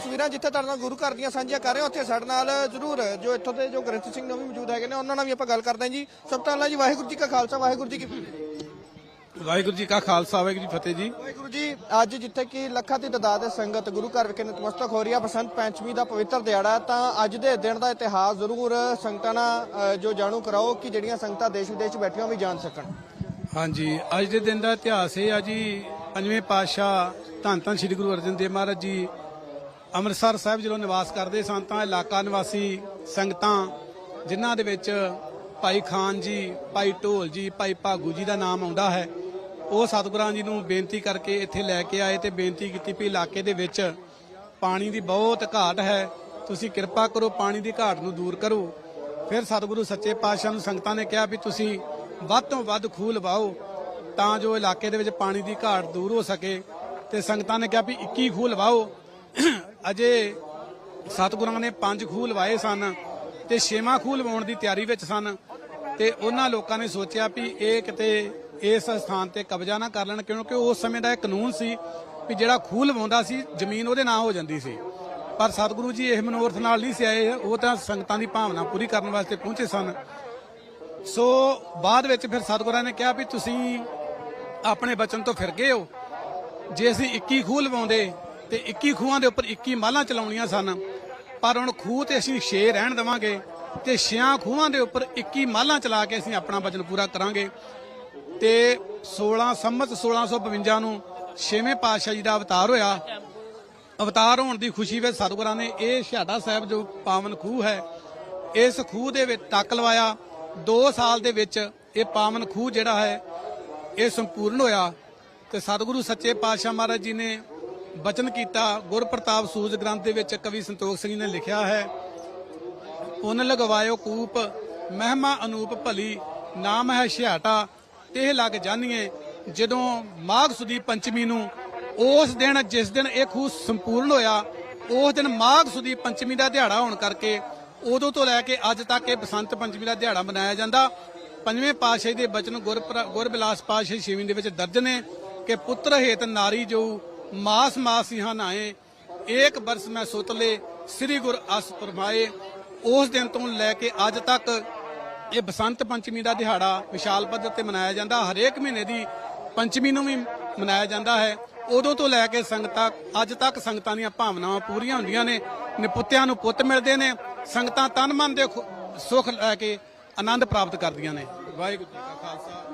ਤਸਵੀਰਾਂ ਜਿੱਥੇ ਤੁਹਾਡੇ ਨਾਲ ਗੁਰੂ ਘਰ ਦੀਆਂ ਸਾਂਝੀਆਂ ਕਰ ਰਹੇ ਹਾਂ ਉੱਥੇ ਸਾਡੇ ਨਾਲ ਜ਼ਰੂਰ ਜੋ ਇੱਥੋਂ ਦੇ ਜੋ ਗ੍ਰੰਥ ਸਿੰਘ ਨੇ ਵੀ ਮੌਜੂਦ ਹੈਗੇ ਨੇ ਉਹਨਾਂ ਨਾਲ ਵੀ ਆਪਾਂ ਗੱਲ ਕਰਦੇ ਹਾਂ ਜੀ। ਸਭ ਤੋਂ ਪਹਿਲਾਂ ਜੀ ਵਾਹਿਗੁਰੂ ਜੀ ਕਾ ਖਾਲਸਾ ਵਾਹਿਗੁਰੂ ਜੀ ਕੀ ਫਤਿਹ। ਵਾਹਿਗੁਰੂ ਜੀ ਕਾ ਖਾਲਸਾ ਵਾਹਿਗੁਰੂ ਜੀ ਫਤਿਹ ਜੀ। ਵਾਹਿਗੁਰੂ ਜੀ ਅੱਜ ਜਿੱਥੇ ਕਿ ਲੱਖਾਂ ਦੀ ਤਦਾਦ ਦੇ ਸੰਗਤ ਗੁਰੂ ਘਰ ਵਿਖੇ ਨਤਮਸਤਕ ਹੋ ਰਹੀ ਹੈ ਬਸੰਤ ਪੰਚਮੀ ਦਾ ਪਵਿੱਤਰ ਦਿਹਾੜਾ ਤਾਂ ਅੱਜ ਦੇ ਦਿਨ ਦਾ ਇਤਿਹਾਸ ਜ਼ਰੂਰ ਸੰਗਤਾਂ ਨਾਲ ਜੋ ਜਾਣੂ ਕਰਾਓ ਕਿ ਜਿਹੜੀਆਂ ਸੰਗਤਾਂ ਦੇਸ਼ ਵਿਦੇਸ਼ ਬੈਠੀਆਂ ਵੀ ਜਾਣ ਸਕਣ। ਹਾਂਜੀ ਅੱਜ ਦੇ ਦਿਨ ਦਾ ਇਤਿਹਾਸ ਇਹ ਆ ਜੀ ਪੰਜਵੇਂ ਪਾਤਸ਼ਾਹ ਧੰਨ ਧੰਨ ਸ੍ਰੀ ਗੁਰੂ ਅਰਜਨ ਦੇਵ ਮਹਾਰਾਜ ਜੀ ਅੰਮ੍ਰਿਤਸਰ ਸਾਹਿਬ ਜਦੋਂ ਨਿਵਾਸ ਕਰਦੇ ਸਨ ਤਾਂ ਇਲਾਕਾ ਨਿਵਾਸੀ ਸੰਗਤਾਂ, ਜਿਨ੍ਹਾਂ ਦੇ ਵਿੱਚ ਭਾਈ ਖਾਨ ਜੀ, ਭਾਈ ਢੋਲ ਜੀ, ਭਾਈ ਭਾਗੂ ਜੀ ਦਾ ਨਾਮ ਆਉਂਦਾ ਹੈ, ਉਹ ਸਤਿਗੁਰਾਂ ਜੀ ਨੂੰ ਬੇਨਤੀ ਕਰਕੇ ਇੱਥੇ ਲੈ ਕੇ ਆਏ ਤੇ ਬੇਨਤੀ ਕੀਤੀ ਵੀ ਇਲਾਕੇ ਦੇ ਵਿੱਚ ਪਾਣੀ ਦੀ ਬਹੁਤ ਘਾਟ ਹੈ। ਤੁਸੀਂ ਕਿਰਪਾ ਕਰੋ, ਪਾਣੀ ਦੀ ਘਾਟ ਨੂੰ ਦੂਰ ਕਰੋ। ਫਿਰ ਸਤਿਗੁਰੂ ਸੱਚੇ ਪਾਤਸ਼ਾਹ ਨੂੰ ਸੰਗਤਾਂ ਨੇ ਕਿਹਾ ਵੀ ਤੁਸੀਂ ਵੱਧ ਤੋਂ ਵੱਧ ਖੂਹ ਲਵਾਓ ਤਾਂ ਜੋ ਇਲਾਕੇ ਦੇ ਵਿੱਚ ਪਾਣੀ ਦੀ ਘਾਟ ਦੂਰ ਹੋ ਸਕੇ। ਤੇ ਸੰਗਤਾਂ ਨੇ ਕਿਹਾ ਵੀ 21 ਖੂਹ ਲਵਾਓ। ਅਜੇ ਸਤਿਗੁਰਾਂ ਨੇ ਪੰਜ ਖੂਹ ਲਵਾਏ ਸਨ ਤੇ ਛੇਵਾਂ ਖੂਹ ਲਵਾਉਣ ਦੀ ਤਿਆਰੀ ਵਿੱਚ ਸਨ ਤੇ ਉਹਨਾਂ ਲੋਕਾਂ ਨੇ ਸੋਚਿਆ ਵੀ ਇਹ ਕਿਤੇ ਇਸ ਸਥਾਨ ਤੇ ਕਬਜ਼ਾ ਨਾ ਕਰ ਲੈਣ, ਕਿਉਂਕਿ ਉਸ ਸਮੇਂ ਦਾ ਇਹ ਕਾਨੂੰਨ ਸੀ ਵੀ ਜਿਹੜਾ ਖੂਹ ਲਵਾਉਂਦਾ ਸੀ, ਜ਼ਮੀਨ ਉਹਦੇ ਨਾਂ ਹੋ ਜਾਂਦੀ ਸੀ। ਪਰ ਸਤਿਗੁਰੂ ਜੀ ਇਹ ਮਨੋਰਥ ਨਾਲ ਨਹੀਂ ਸੀ ਆਏ, ਉਹ ਤਾਂ ਸੰਗਤਾਂ ਦੀ ਭਾਵਨਾ ਪੂਰੀ ਕਰਨ ਵਾਸਤੇ ਪਹੁੰਚੇ ਸਨ। ਸੋ ਬਾਅਦ ਵਿੱਚ ਫਿਰ ਸਤਿਗੁਰਾਂ ਨੇ ਕਿਹਾ ਵੀ ਤੁਸੀਂ ਆਪਣੇ ਬਚਨ ਤੋਂ ਫਿਰ ਗਏ ਹੋ। ਜੇ ਅਸੀਂ 21 ਖੂਹ ਲਵਾਉਂਦੇ ਤੇ 21 ਖੂਹਾਂ ਦੇ ਉੱਪਰ 21 ਮਾਲਾਂ ਚਲਾਉਣੀਆਂ ਸਨ। ਪਰ ਹੁਣ ਖੂਹ ਤੇ ਅਸੀਂ 6 ਰਹਿਣ ਦੇਵਾਂਗੇ ਤੇ 6 ਖੂਹਾਂ ਦੇ ਉੱਪਰ 21 ਮਾਲਾਂ ਚਲਾ ਕੇ ਅਸੀਂ ਆਪਣਾ ਵਚਨ ਪੂਰਾ ਕਰਾਂਗੇ। ਤੇ 16 ਸੰਮਤ 1652 ਨੂੰ ਛੇਵੇਂ ਪਾਤਸ਼ਾਹ ਜੀ ਦਾ ਅਵਤਾਰ ਹੋਇਆ। ਅਵਤਾਰ ਹੋਣ ਦੀ ਖੁਸ਼ੀ ਵਿੱਚ ਸਤਿਗੁਰਾਂ ਨੇ ਇਹ ਸ਼ਹਾਦਾ ਸਾਹਿਬ ਜੋ ਪਾਵਨ ਖੂਹ ਹੈ, ਇਸ ਖੂਹ ਦੇ ਵਿੱਚ ਟੱਕ ਲਵਾਇਆ। 2 ਸਾਲ ਦੇ ਵਿੱਚ ਇਹ ਪਾਵਨ ਖੂਹ ਜਿਹੜਾ ਹੈ, ਇਹ ਸੰਪੂਰਨ ਹੋਇਆ। ਤੇ ਸਤਿਗੁਰੂ ਸੱਚੇ ਪਾਤਸ਼ਾਹ ਮਹਾਰਾਜ ਜੀ ਨੇ ਬਚਨ ਕੀਤਾ, ਗੁਰਪ੍ਰਤਾਪ ਸੂਰਜ ਗ੍ਰੰਥ ਦੇ ਵਿੱਚ ਕਵੀ ਸੰਤੋਖ ਸਿੰਘ ਨੇ ਲਿਖਿਆ ਹੈ, ਪੁੰਨ ਲਗਵਾਇਓ ਕੂਪ, ਮਹਿਮਾ ਅਨੂਪ ਭਲੀ, ਨਾਮ ਹੈ ਛਿਆਟਾ ਤੇ ਲੱਗ ਜਾਣੀਏ ਜਦੋਂ ਮਾਘ ਸੁਦੀ ਪੰਚਮੀ ਨੂੰ, ਉਸ ਦਿਨ ਜਿਸ ਦਿਨ ਇਹ ਖੂਹ ਸੰਪੂਰਨ ਹੋਇਆ, ਉਸ ਦਿਨ ਮਾਘ ਸੁਦੀ ਪੰਚਮੀ ਦਾ ਦਿਹਾੜਾ ਹੋਣ ਕਰਕੇ, ਉਦੋਂ ਤੋਂ ਲੈ ਕੇ ਅੱਜ ਤੱਕ ਇਹ ਬਸੰਤ ਪੰਚਮੀ ਦਾ ਦਿਹਾੜਾ ਮਨਾਇਆ ਜਾਂਦਾ। ਪੰਜਵੇਂ ਪਾਤਸ਼ਾਹ ਦੇ ਬਚਨ ਗੁਰਪ੍ਰ- ਗੁਰਬਿਲਾਸ ਪਾਤਸ਼ਾਹ ਛੇਵੀਂ ਦੇ ਵਿੱਚ ਦਰਜ ਨੇ ਕਿ ਪੁੱਤਰ ਹੇਤ ਨਾਰੀ ਜੋ ਮਾਸ ਮਾਸ ਇਹਾਂ ਨਾਏ ਏਕ ਬਰਸ ਮੈਂ ਸੁਤਲੇ ਸ੍ਰੀ ਗੁਰ ਅਸ ਫਰਮਾਏ ਉਸ ਦਿਨ ਤੋਂ ਲੈ ਕੇ ਅੱਜ ਤੱਕ ਇਹ ਬਸੰਤ ਪੰਚਮੀ ਦਾ ਦਿਹਾੜਾ ਵਿਸ਼ਾਲ ਪੱਧਰ ਤੇ ਮਨਾਇਆ ਜਾਂਦਾ। ਹਰੇਕ ਮਹੀਨੇ ਦੀ ਪੰਚਮੀ ਨੂੰ ਵੀ ਮਨਾਇਆ ਜਾਂਦਾ ਹੈ। ਉਦੋਂ ਤੋਂ ਲੈ ਕੇ ਸੰਗਤਾਂ, ਅੱਜ ਤੱਕ ਸੰਗਤਾਂ ਦੀਆਂ ਭਾਵਨਾਵਾਂ ਪੂਰੀਆਂ ਹੁੰਦੀਆਂ ਨੇ। ਨਿਪੁੱਤਿਆਂ ਨੂੰ ਪੁੱਤ ਮਿਲਦੇ ਨੇ। ਸੰਗਤਾਂ ਤਨ ਮਨ ਦੇ ਖੁ- ਸੁੱਖ ਲੈ ਕੇ ਆਨੰਦ ਪ੍ਰਾਪਤ ਕਰਦੀਆਂ ਨੇ। ਵਾਹਿਗੁਰੂ ਜੀ ਕਾ ਖਾਲਸਾ।